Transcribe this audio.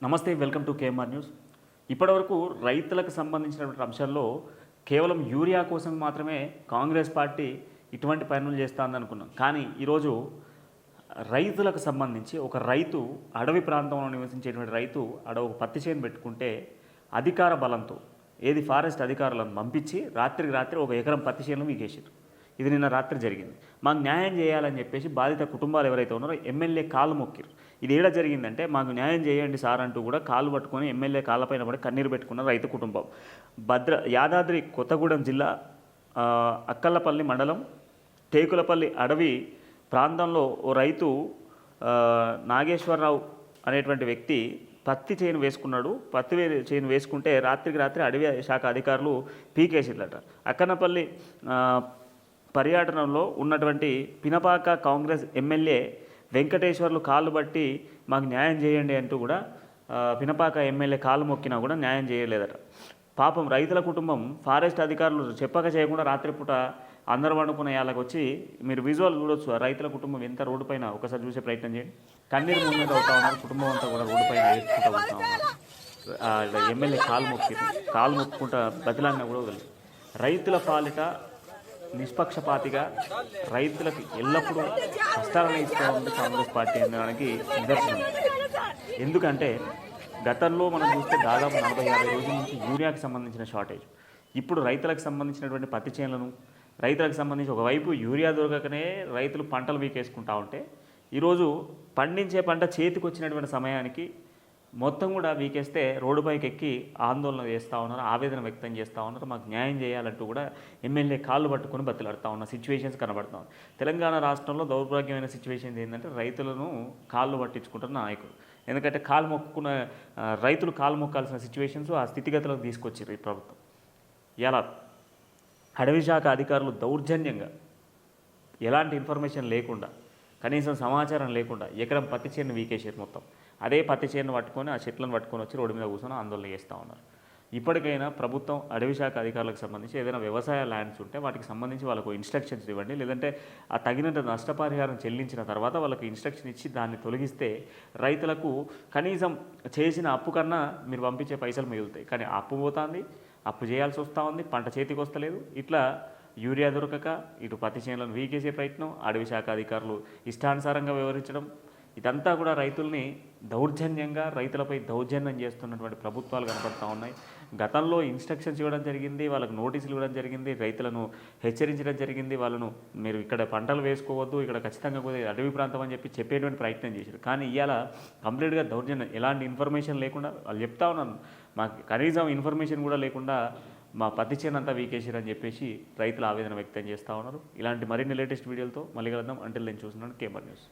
నమస్తే welcome to KMR news. ఇప్పటివరకు రైతులకు సంబంధించినటువంటి అంశాల్లో కేవలం యూరియా కోసం మాత్రమే కాంగ్రెస్ పార్టీ ఇటువంటి పనులు చేస్తుందని అనుకున్నాం కానీ ఈరోజు రైతులకు సంబంధించి ఒక రైతు అడవి ప్రాంతంలో నివసించేటువంటి రైతు అడ ఒక పత్తి చేను పెట్టుకుంటే అధికార బలంతో ఏది ఫారెస్ట్ అధికారులను పంపించి రాత్రికి రాత్రి ఒక ఎకరం పత్తి చేను మీకేసారు ఇది నిన్న రాత్రి జరిగింది. మాకు న్యాయం చేయాలని చెప్పేసి బాధిత కుటుంబాలు ఎవరైతే ఉన్నారో ఎమ్మెల్యే కాలు మొక్కిరు ఇది ఏడ జరిగిందంటే మాకు న్యాయం చేయండి సార్ అంటూ కూడా కాలు పట్టుకొని ఎమ్మెల్యే కాళ్ళపైన పడి కన్నీరు పెట్టుకున్న రైతు కుటుంబం. భద్ర యాదాద్రి కొత్తగూడెం జిల్లా అక్కలపల్లి అక్కల్లపల్లి మండలం టేకులపల్లి అడవి ప్రాంతంలో ఓ రైతు నాగేశ్వరరావు అనేటువంటి వ్యక్తి పత్తి చేను వేసుకున్నాడు. పత్తి చేను వేసుకుంటే రాత్రికి రాత్రి అడవి శాఖ అధికారులు పీకేసిర్లట అక్కనపల్లి పర్యటనలో ఉన్నటువంటి పినపాక కాంగ్రెస్ ఎమ్మెల్యే వెంకటేశ్వర్లు కాళ్ళు బట్టి మాకు న్యాయం చేయండి అంటూ కూడా పినపాక ఎమ్మెల్యే కాలు మొక్కినా కూడా న్యాయం చేయలేదట. పాపం రైతుల కుటుంబం ఫారెస్ట్ అధికారులు చెప్పక చేయకుండా రాత్రిపూట అందరూ వండుకునే వాళ్ళకి వచ్చి మీరు విజువల్ చూడొచ్చు. ఆ రైతుల కుటుంబం ఎంత రోడ్డు పైన ఒకసారి చూసే ప్రయత్నం చేయండి. కన్నీరు ముందు అవుతా ఉన్నారు. కుటుంబం అంతా కూడా రోడ్డు పైన ఏడ్చుకుంటూ ఉన్నారు. ఎమ్మెల్యే కాలు మొక్కి కాలు మొక్కుకుంటా బతిలాడినా కూడా వదలదు రైతుల పాలిట నిష్పక్షపాతిగా రైతులకు ఎల్లప్పుడూ కష్టాలను ఇస్తూ ఉంది కాంగ్రెస్ పార్టీ అనడానికి నిదర్శనం. ఎందుకంటే గతంలో మనం చూస్తే దాదాపు నలభై యాభై రోజుల నుంచి యూరియాకి సంబంధించిన షార్టేజ్. ఇప్పుడు రైతులకు సంబంధించినటువంటి పత్తి చేనులను రైతులకు సంబంధించి ఒకవైపు యూరియా దొరకకనే రైతులు పంటలు వీకేసుకుంటా ఉంటే ఈరోజు పండించే పంట చేతికి వచ్చినటువంటి సమయానికి మొత్తం కూడా వీకేస్తే రోడ్డుపైకి ఎక్కి ఆందోళన చేస్తూ ఉన్నారు ఆవేదన వ్యక్తం చేస్తూ ఉన్నారు మాకు న్యాయం చేయాలంటూ కూడా ఎమ్మెల్యే కాళ్ళు పట్టుకుని బతిలాడుతూ ఉన్న సిచ్యువేషన్స్ కనబడుతూ తెలంగాణ రాష్ట్రంలో దౌర్భాగ్యమైన సిచ్యువేషన్ ఏంటంటే రైతులను కాళ్ళు పట్టించుకుంటున్న నాయకులు. ఎందుకంటే కాలు మొక్కుకున్న రైతులు కాలు మొక్కాల్సిన సిచ్యువేషన్స్ ఆ స్థితిగతులకు తీసుకొచ్చారు ఈ ప్రభుత్వం. ఎలా? అడవి శాఖ అధికారులు దౌర్జన్యంగా ఎలాంటి ఇన్ఫర్మేషన్ లేకుండా కనీసం సమాచారం లేకుండా ఎకరం పత్తి చేను వీకేసారు మొత్తం. అదే పత్తి చేను పట్టుకొని ఆ చెట్లను పట్టుకొని వచ్చి రోడ్డు మీద కూర్చొని ఆందోళన చేస్తూ ఉన్నారు. ఇప్పటికైనా ప్రభుత్వం అడవి శాఖ అధికారులకు సంబంధించి ఏదైనా వ్యవసాయ ల్యాండ్స్ ఉంటే వాటికి సంబంధించి వాళ్ళకు ఇన్స్ట్రక్షన్స్ ఇవ్వండి. లేదంటే ఆ తగినంత నష్టపరిహారం చెల్లించిన తర్వాత వాళ్ళకి ఇన్స్ట్రక్షన్ ఇచ్చి దాన్ని తొలగిస్తే రైతులకు కనీసం చేసిన అప్పు కన్నా మీరు పంపించే పైసలు మిగులుతాయి. కానీ అప్పు పోతుంది అప్పు చేయాల్సి వస్తూ ఉంది పంట చేతికి వస్తలేదు. ఇట్లా యూరియా దొరకక ఇటు పత్తి చేనులను వీకేసే ప్రయత్నం అడవి శాఖ అధికారులు ఇష్టానుసారంగా వ్యవహరించడం ఇదంతా కూడా రైతుల్ని దౌర్జన్యంగా రైతులపై దౌర్జన్యం చేస్తున్నటువంటి ప్రభుత్వాలు కనపడుతూ ఉన్నాయి. గతంలో ఇన్స్ట్రక్షన్స్ ఇవ్వడం జరిగింది వాళ్ళకు నోటీసులు ఇవ్వడం జరిగింది రైతులను హెచ్చరించడం జరిగింది వాళ్ళను మీరు ఇక్కడ పంటలు వేసుకోవద్దు ఇక్కడ ఖచ్చితంగా పోతే అడవి ప్రాంతం అని చెప్పి చెప్పేటువంటి ప్రయత్నం చేశారు. కానీ ఇవాళ కంప్లీట్గా దౌర్జన్యం ఎలాంటి ఇన్ఫర్మేషన్ లేకుండా వాళ్ళు చెప్తా ఉన్నాను మాకు కనీసం ఇన్ఫర్మేషన్ కూడా లేకుండా మా పత్తి చేనంతా వీకేసారని చెప్పేసి రైతులు ఆవేదన వ్యక్తం చేస్తూ ఉన్నారు. ఇలాంటి మరిన్ని లేటెస్ట్ వీడియోలతో మళ్ళీ కలుద్దాం. అంటే నేను చూస్తున్నాను కేమర్ న్యూస్.